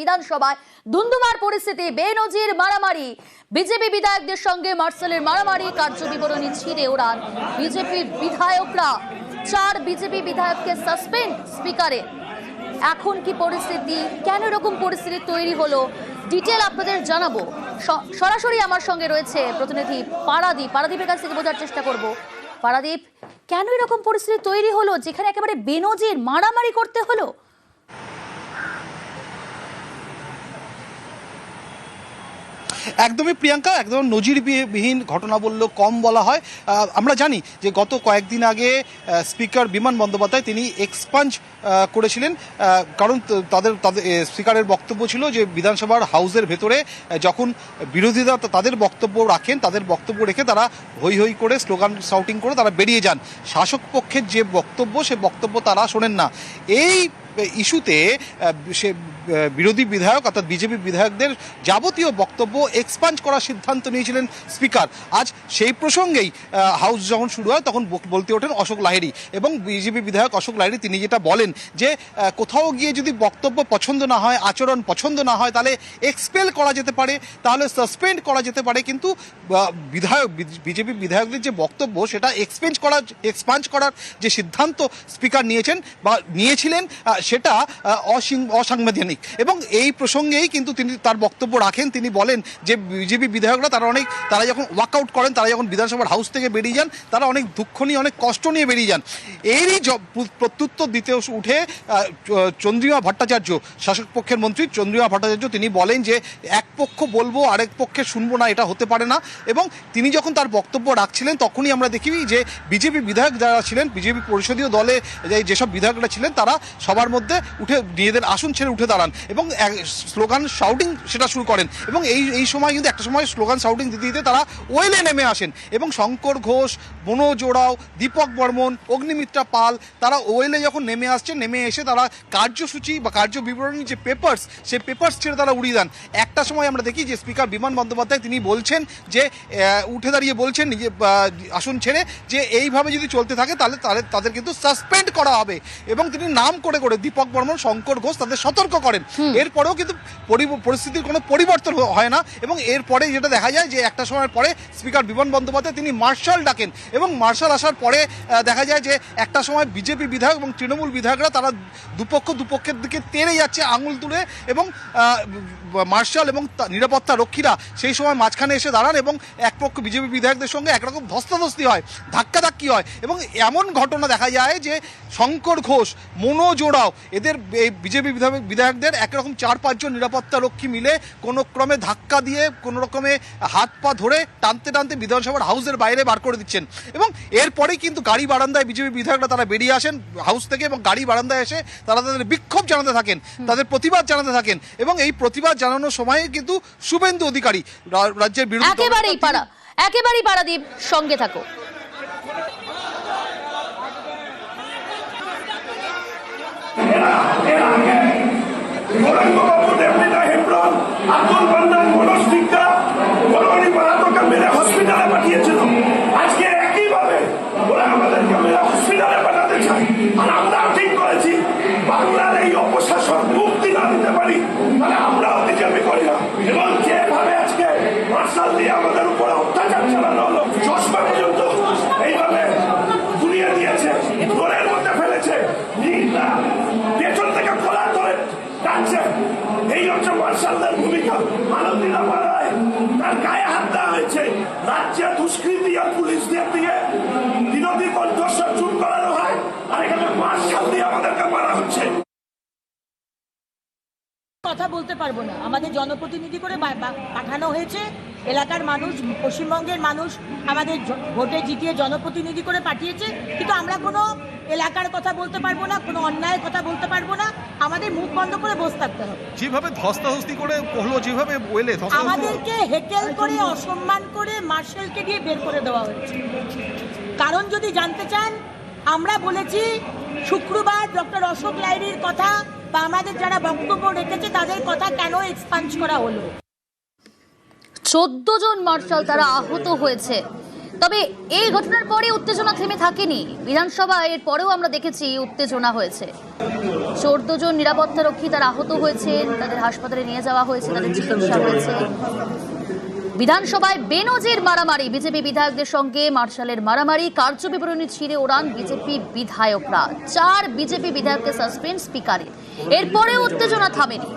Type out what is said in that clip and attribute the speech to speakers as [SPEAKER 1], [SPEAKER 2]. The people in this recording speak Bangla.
[SPEAKER 1] বিধানসভায় ধুন্ধুমার পরিস্থিতি, বেনজির মারামারি। বিজেপি বিধায়কদের সঙ্গে ওড়ান বিধায়করা। চার বিজেপি বিধায়ককে সাসপেন্ড স্পিকারে। এখন কি পরিস্থিতি? কেন এরকম পরিস্থিতি তৈরি হলো? ডিটেল আপনাদের জানাব। সরাসরি আমার সঙ্গে রয়েছে প্রতিনিধি পারাদীপ। পারাদীপের কাছ থেকে বোঝার চেষ্টা করব। পারাদীপ, কেন এরকম পরিস্থিতি তৈরি হলো যেখানে একেবারে বেনজির মারামারি করতে হলো?
[SPEAKER 2] একদমই প্রিয়াঙ্কা, একদম নজিরবিহীন ঘটনা বললেও কম বলা হয়। আমরা জানি যে গত কয়েকদিন আগে স্পিকার বিমান বন্দ্যোপাধ্যায় তিনি এক্সপাঞ্জ করেছিলেন। কারণ তাদের তাদের স্পিকারের বক্তব্য ছিল যে বিধানসভার হাউসের ভেতরে যখন বিরোধীরা তাদের বক্তব্য রাখেন, তাদের বক্তব্য রেখে তারা হই হই করে স্লোগান শাউটিং করে তারা বেরিয়ে যান। শাসক পক্ষের যে বক্তব্য, সে বক্তব্য তারা শোনেন না। এই ইস্যুতে সে বিরোধী বিধায়ক অর্থাৎ বিজেপি বিধায়কদের যাবতীয় বক্তব্য এক্সপাঞ্জ করার সিদ্ধান্ত নিয়েছিলেন স্পিকার আজ সেই প্রসঙ্গেই হাউস যখন শুরু হয় তখন বলতে ওঠেন অশোক লাহিড়ী এবং বিজেপি বিধায়ক অশোক লাহিড়ী তিনি যেটা বলেন যে কোথাও গিয়ে যদি বক্তব্য পছন্দ না হয় আচরণ পছন্দ না হয় তাহলে এক্সপেল করা যেতে পারে তাহলে সাসপেন্ড করা যেতে পারে কিন্তু বিধায়ক বিজেপি বিধায়কদের যে বক্তব্য সেটা এক্সপেঞ্জ করা এক্সপাঞ্জ করার যে সিদ্ধান্ত স্পিকার নিয়েছেন বা নিয়েছিলেন সেটা আহ, অসিং- এবং এই প্রসঙ্গেই কিন্তু তিনি তার বক্তব্য রাখেন। তিনি বলেন যে বিজেপি বিধায়করা তারা অনেক, তারা যখন ওয়াকআউট করেন, তারা যখন বিধানসভার হাউস থেকে বেরিয়ে যান, তারা অনেক দুঃখ নিয়ে, অনেক কষ্ট নিয়ে বেরিয়ে যান। এরই প্রত্যুত্তর দিতে উঠে চন্দ্রিমা ভট্টাচার্য, শাসক পক্ষের মন্ত্রী চন্দ্রিমা ভট্টাচার্য, তিনি বলেন যে এক পক্ষ বলব, আরেক পক্ষে শুনব না, এটা হতে পারে না। এবং তিনি যখন তার বক্তব্য রাখছিলেন, তখনই আমরা দেখি যে বিজেপি বিধায়ক যারা ছিলেন, বিজেপি পরিষদীয় দলে যেসব বিধায়করা ছিলেন, তারা সবার মধ্যে উঠে, নিজেদের আসন ছেড়ে উঠে দাঁড়ান। এবং স্লোগান শাউটিং সেটা শুরু করেন এবং এই এই সময় কিন্তু একটা সময় স্লোগান শাউটিং দিতে দিতে তারা ওয়েলে নেমে আসেন এবং শঙ্কর ঘোষ জোড়াও, দীপক বর্মন, অগ্নিমিত্রা পাল তারা ওয়েলে যখন নেমে আসছেন নেমে এসে তারা কার্যসূচি বা কার্য বিবরণী যে পেপার্স সে পেপার্স ছেড়ে তারা উড়িয়ে দেন। একটা সময় আমরা দেখি যে স্পিকার বিমান বন্দ্যোপাধ্যায় তিনি বলছেন যে উঠে দাঁড়িয়ে বলছেন নিজে আসন ছেড়ে যে এইভাবে যদি চলতে থাকে তাহলে তাদের তাদের কিন্তু সাসপেন্ড করা হবে এবং তিনি নাম করে করে দীপক বর্মন, শঙ্কর ঘোষ তাদের সতর্ক করেন এরপরেও কিন্তু পরিস্থিতির কোনো পরিবর্তন হয় না এবং এরপরে যেটা দেখা যায় যে একটা সময়ের পরে স্পিকার বিমান বন্দ্যোপাধ্যায় তিনি মার্শাল ডাকেন এবং মার্শাল আসার পরে দেখা যায় যে একটা সময় বিজেপি বিধায়ক এবং তৃণমূল বিধায়করা তারা দুপক্ষ দুপক্ষের দিকে তেড়ে যাচ্ছে আঙুল তুলে এবং মার্শাল এবং নিরাপত্তা রক্ষীরা সেই সময় মাঝখানে এসে দাঁড়ান এবং এক পক্ষ বিজেপি বিধায়কদের সঙ্গে একরকম ধস্তাধস্তি হয় ধাক্কাধাক্কি হয় এবং এমন ঘটনা দেখা যায় যে শঙ্কর ঘোষ মনোজোড়াও এদের এই বিজেপি বিধায়ক বিধায়কদের একরকম চার পাঁচজন নিরাপত্তা রক্ষী মিলে কোনো ক্রমে ধাক্কা দিয়ে কোনো রকমে হাত পা ধরে টানতে টানতে বিধানসভার হাউসের বাইরে বার করে দিচ্ছেন। এবং এরপরেই কিন্তু গাড়ি বারান্দায় বিজেপি বিধায়করা তারা বেরিয়ে আসেন হাউস থেকে এবং গাড়ি বারান্দায় এসে তারা তাদের বিক্ষোভ জানাতে থাকেন তাদের প্রতিবাদ জানাতে থাকেন এবং এই প্রতিবাদ জানানোর সময় কিন্তু শুভেন্দু অধিকারী রা- রাজ্যের বিরোধী
[SPEAKER 1] একেবারেই পারা একেবারেই পারাদীপ সঙ্গে থাকো।
[SPEAKER 3] হেমব্রম আব্দুল হচ্ছে মার্শালদের ভূমিকা আনন্দিতা পাড়ায় তার গায়ে হাত দেওয়া হয়েছে। রাজ্যে দুষ্কৃতি আর পুলিশদের দিয়ে বিরোধী কণ্ঠস্বর চুপ করানো হয় আর এখানে মার্শাল দিয়ে আমাদেরকে মারা হচ্ছে
[SPEAKER 4] কথা বলতে পারব না। আমাদের জনপ্রতিনিধি করে পাঠানো হয়েছে। এলাকার মানুষ পশ্চিমবঙ্গের মানুষ আমাদের ভোটে জিতিয়ে জনপ্রতিনিধি করে পাঠিয়েছে। কিন্তু আমরা কোনো এলাকার কথা বলতে পারব না কোনো অন্যায়ের কথা বলতে পারব না। আমাদের মুখ বন্ধ করে বসে থাকতে হবে।
[SPEAKER 5] যেভাবে ধস্তাধস্তি করে হলো যেভাবে বলে
[SPEAKER 4] আমাদেরকে হেকেল করে অসম্মান করে মার্শালকে দিয়ে বের করে দেওয়া হয়েছে। কারণ যদি জানতে চান আমরা বলেছি শুক্রবার ডক্টর অশোক লাইরির কথা বা আমাদের যারা বক্তব্য রেখেছে, তাদের কথা কেন এক্সপাঞ্জ করা হলো?
[SPEAKER 1] চোদ্দ জন মার্শাল তারা আহত হয়েছে। তবে এই ঘটনার পরে উত্তেজনা থেমে থাকেনি। বিধানসভায় এর পরেও আমরা দেখেছি উত্তেজনা হয়েছে। চোদ্দ জন নিরাপত্তা রক্ষী তারা আহত হয়েছেন তাদের হাসপাতালে নিয়ে যাওয়া হয়েছে, তাদের চিকিৎসা হয়েছে। বিধানসভায় বেনজির মারামারি। বিজেপি বিধায়কদের সঙ্গে মার্শালের মারামারি। কার্যবিবরণী ছিঁড়ে ওড়ান বিজেপি বিধায়করা। চার বিজেপি বিধায়ককে সাসপেন্ড স্পিকারের। এরপরে উত্তেজনা থামেনি।